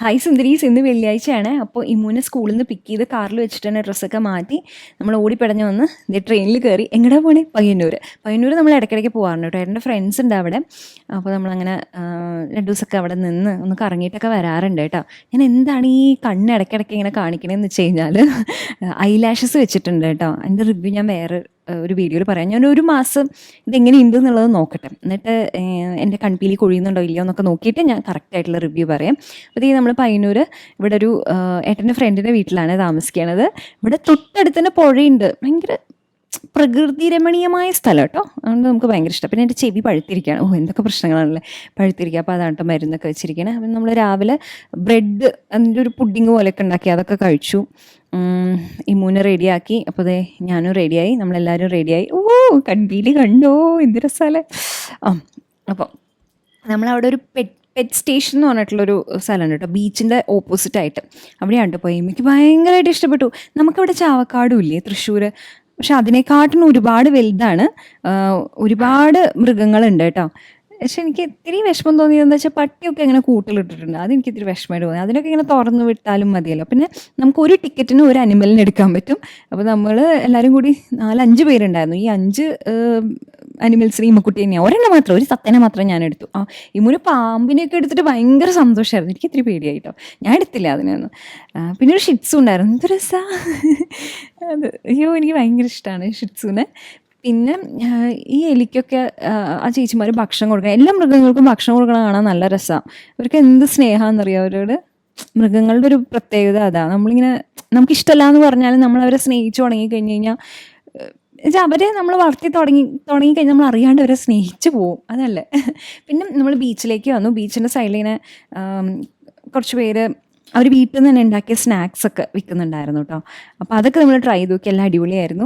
Hi സുന്ദരീസ് ഇന്ന് വെള്ളിയാഴ്ചയാണ്. അപ്പോൾ ഇമ്മൂനെ സ്കൂളിൽ നിന്ന് പിക്ക് ചെയ്ത് കാറിൽ വെച്ചിട്ട് തന്നെ ഡ്രസ്സൊക്കെ മാറ്റി നമ്മൾ ഓടിപ്പടഞ്ഞ് വന്ന് ട്രെയിനിൽ കയറി എങ്ങടാ പോണേ? പയ്യന്നൂർ പയ്യന്നൂർ നമ്മൾ ഇടയ്ക്കിടയ്ക്ക് പോകാറുണ്ട് കേട്ടോ. എന്റെ ഫ്രണ്ട്സ് ഉണ്ട് അവിടെ. അപ്പോൾ നമ്മളങ്ങനെ രണ്ട് ദിവസമൊക്കെ അവിടെ നിന്ന് ഒന്ന് കറങ്ങിയിട്ടൊക്കെ വരാറുണ്ട് കേട്ടോ. ഞാൻ എന്താണ് ഈ കണ്ണ് ഇടയ്ക്കിടയ്ക്ക് ഇങ്ങനെ കാണിക്കണേന്ന് വെച്ച് കഴിഞ്ഞാൽ ഐ ലാഷസ് വെച്ചിട്ടുണ്ട് കേട്ടോ. എന്റെ റിവ്യൂ ഞാൻ വേറെ ഒരു വീഡിയോയിൽ പറയാം. ഞാൻ ഒരു മാസം ഇതെങ്ങനെ ഉണ്ട് എന്നുള്ളത് നോക്കട്ടെ. എന്നിട്ട് എന്റെ കൺപീലി കൊഴിയുന്നുണ്ടോ ഇല്ലയോ എന്നൊക്കെ നോക്കിയിട്ട് ഞാൻ കറക്റ്റായിട്ടുള്ള റിവ്യൂ പറയാം. ഈ നമ്മൾ പയ്യന്നൂർ ഇവിടെ ഒരു ഏട്ടന്റെ ഫ്രണ്ടിന്റെ വീട്ടിലാണ് താമസിക്കുന്നത് ഇവിടെ തൊട്ടടുത്ത് തന്നെ പുഴയുണ്ട്. ഭയങ്കര പ്രകൃതി രമണീയമായ സ്ഥലം കേട്ടോ. അതുകൊണ്ട് നമുക്ക് ഭയങ്കര ഇഷ്ടം. പിന്നെ എന്റെ ചെവി പഴുത്തിരിക്കുകയാണ്. ഓ എന്തൊക്കെ പ്രശ്നങ്ങളാണല്ലേ? പഴുത്തിരിക്കുക. അപ്പോൾ അതാണ് കേട്ടോ മരുന്നൊക്കെ വെച്ചിരിക്കണേ. അപ്പം നമ്മൾ രാവിലെ ബ്രെഡ് അതിന്റെ ഒരു പുഡിങ് പോലെയൊക്കെ ഉണ്ടാക്കി അതൊക്കെ കഴിച്ചു. ഇമ്മൂനെ റെഡിയാക്കി. അപ്പോൾ അതെ ഞാനും റെഡിയായി. നമ്മളെല്ലാവരും റെഡിയായി. ഓ കൺവീലി കണ്ടോ? എന്ത് രസാലേ ആ അപ്പോൾ നമ്മളവിടെ ഒരു പെറ്റ് പെറ്റ് സ്റ്റേഷൻ എന്ന് പറഞ്ഞിട്ടുള്ളൊരു സ്ഥലമുണ്ട് കേട്ടോ. ബീച്ചിന്റെ ഓപ്പോസിറ്റ് ആയിട്ട് അവിടെയാണ് പോയി. എനിക്ക് ഭയങ്കരമായിട്ട് ഇഷ്ടപ്പെട്ടു. നമുക്കവിടെ ചാവക്കാടും ഇല്ലേ? തൃശ്ശൂർ പക്ഷെ അതിനെക്കാട്ടിലും ഒരുപാട് വലുതാണ്. ഒരുപാട് മൃഗങ്ങളുണ്ട് കേട്ടോ. പക്ഷെ എനിക്ക് ഇത്തിരി വിഷമം തോന്നിയത് എന്താ വെച്ചാൽ പട്ടിയൊക്കെ ഇങ്ങനെ കൂട്ടിലിട്ടിട്ടുണ്ട്. അതെനിക്ക് ഇത്തിരി വിഷമമായിട്ട് തോന്നി. അതിനൊക്കെ ഇങ്ങനെ തുറന്നു വിട്ടാലും മതിയല്ലോ. പിന്നെ നമുക്ക് ഒരു ടിക്കറ്റിന് ഒരു അനിമലിന് എടുക്കാൻ പറ്റും. അപ്പോൾ നമ്മൾ എല്ലാവരും കൂടി നാലഞ്ച് പേരുണ്ടായിരുന്നു. ഈ അഞ്ച് അനിമൽസിനെ ഇമ്മക്കുട്ടി തന്നെയാണ് ഒരെണ്ണം മാത്രം ഒരു സത്തനെ മാത്രം ഞാൻ എടുത്തു. ആ ഇമ്മൊരു പാമ്പിനെയൊക്കെ എടുത്തിട്ട് ഭയങ്കര സന്തോഷമായിരുന്നു എനിക്ക് ഇത്തിരി പേടിയായിട്ടോ. ഞാൻ എടുത്തില്ല അതിനൊന്നും. പിന്നെ ഒരു ഷിറ്റ്സു ഉണ്ടായിരുന്നു. എന്ത് രസാ. അത് അയ്യോ എനിക്ക് ഭയങ്കര ഇഷ്ടമാണ് ഷിറ്റ്സുവിനെ പിന്നെ ഈ എലിക്കൊക്കെ ആ, ചേച്ചിമാർ ഭക്ഷണം കൊടുക്കുക എല്ലാ മൃഗങ്ങൾക്കും ഭക്ഷണം കൊടുക്കണം കാണാൻ നല്ല രസമാണ് അവർക്ക് എന്ത് സ്നേഹമാണെന്നറിയാം അവരോട്? മൃഗങ്ങളുടെ ഒരു പ്രത്യേകത അതാണ് നമ്മളിങ്ങനെ നമുക്ക് ഇഷ്ടമല്ല എന്ന് പറഞ്ഞാലും നമ്മൾ അവരെ സ്നേഹിച്ചു തുടങ്ങി കഴിഞ്ഞ് കഴിഞ്ഞാൽ അവരെ നമ്മൾ വളർത്തി തുടങ്ങി തുടങ്ങിക്കഴിഞ്ഞാൽ നമ്മൾ അറിയാണ്ട് അവരെ സ്നേഹിച്ചു പോവും. അതല്ലേ? പിന്നെ നമ്മൾ ബീച്ചിലേക്ക് വന്നു. ബീച്ചിന്റെ ആം, കുറച്ച് പേര് അവർ വീട്ടിൽ നിന്ന് തന്നെ ഉണ്ടാക്കിയ സ്നാക്സ് ഒക്കെ വിൽക്കുന്നുണ്ടായിരുന്നു കേട്ടോ അപ്പോൾ അതൊക്കെ നമ്മൾ ട്രൈ ചെയ്തു നോക്കി. എല്ലാം അടിപൊളിയായിരുന്നു.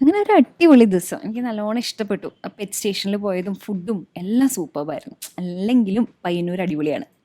അങ്ങനെ ഒരു അടിപൊളി ദിവസം. എനിക്ക് നല്ലോണം ഇഷ്ടപ്പെട്ടു. പെറ്റ് സ്റ്റേഷനിൽ പോയതും ഫുഡും എല്ലാം സൂപ്പർബായിരുന്നു അല്ലെങ്കിലും പയ്യന്നൂർ അടിപൊളിയാണ്.